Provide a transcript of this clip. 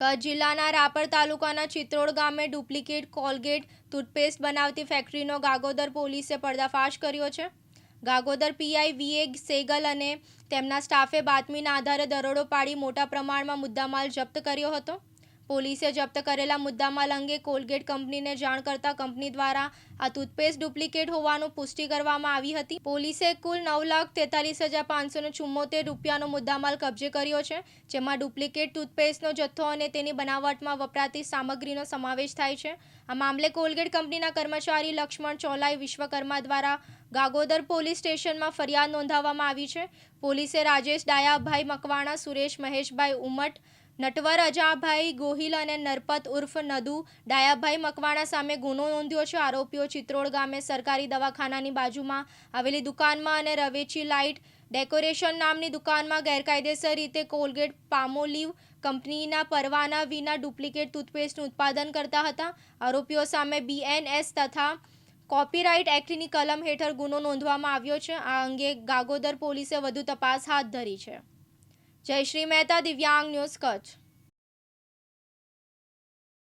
કચ્છ જિલ્લાના રાપર તાલુકાના ચિત્રોડ ગામે ડુપ્લિકેટ કોલગેટ ટૂથપેસ્ટ બનાવતી ફેક્ટરીનો ગાગોદર પોલીસે પર્દાફાશ કર્યો છે. ગાગોદર પીઆઈ વીએ સેગલ અને તેમના સ્ટાફે બાતમીના આધારે દરોડો પાડી મોટા પ્રમાણમાં મુદ્દામાલ જપ્ત કર્યો હતો. પોલીસે જપ્ત કરેલા મુદ્દામાલ અંગે કોલગેટ કંપનીને જાણ કરતા કંપની દ્વારા આ ટૂથપેસ્ટ ડુપ્લિકેટ હોવાનું પુષ્ટિ કરવામાં આવી હતી. પોલીસે કુલ નવ લાખ તેતાલીસ હજાર પાંચસો ચુમ્મોતેર રૂપિયાનો મુદ્દામાલ કબજે કર્યો છે, જેમાં ડુપ્લિકેટ ટૂથપેસ્ટનો જથ્થો અને તેની બનાવટમાં વપરાતી સામગ્રીનો સમાવેશ થાય છે. આ મામલે કોલગેટ કંપનીના કર્મચારી લક્ષ્મણ ચોલાઈ વિશ્વકર્મા દ્વારા ગાગોદર પોલીસ સ્ટેશનમાં ફરિયાદ નોંધાવવામાં આવી છે. પોલીસે રાજેશ ડાયાભાઈ મકવાણા, સુરેશ મહેશભાઈ ઉમટ, નટવર અજાભાઈ ગોહિલ અને નરપત ઉર્ફ નદુ ડાયાભાઈ મકવાણા સામે ગુનો નોંધ્યો છે, આરોપીઓ ચિત્રોડ ગામે સરકારી દવાખાનાની બાજુમાં આવેલી દુકાનમાં અને રવેચી લાઇટ ડેકોરેશન નામની દુકાનમાં ગેરકાયદેસર રીતે કોલગેટ પામોલીવ કંપનીના પરવાના વિના ડુપ્લિકેટ ટૂથપેસ્ટનું ઉત્પાદન કરતા હતા. આરોપીઓ સામે બીએનએસ તથા કોપીરાઇટ એક્ટની કલમ હેઠળ ગુનો નોંધવામાં આવ્યો છે. આ અંગે ગાગોદર પોલીસે વધુ તપાસ હાથ ધરી છે. જયશ્રી મહેતા, દિવ્યાંગ ન્યૂઝ કચ્છ.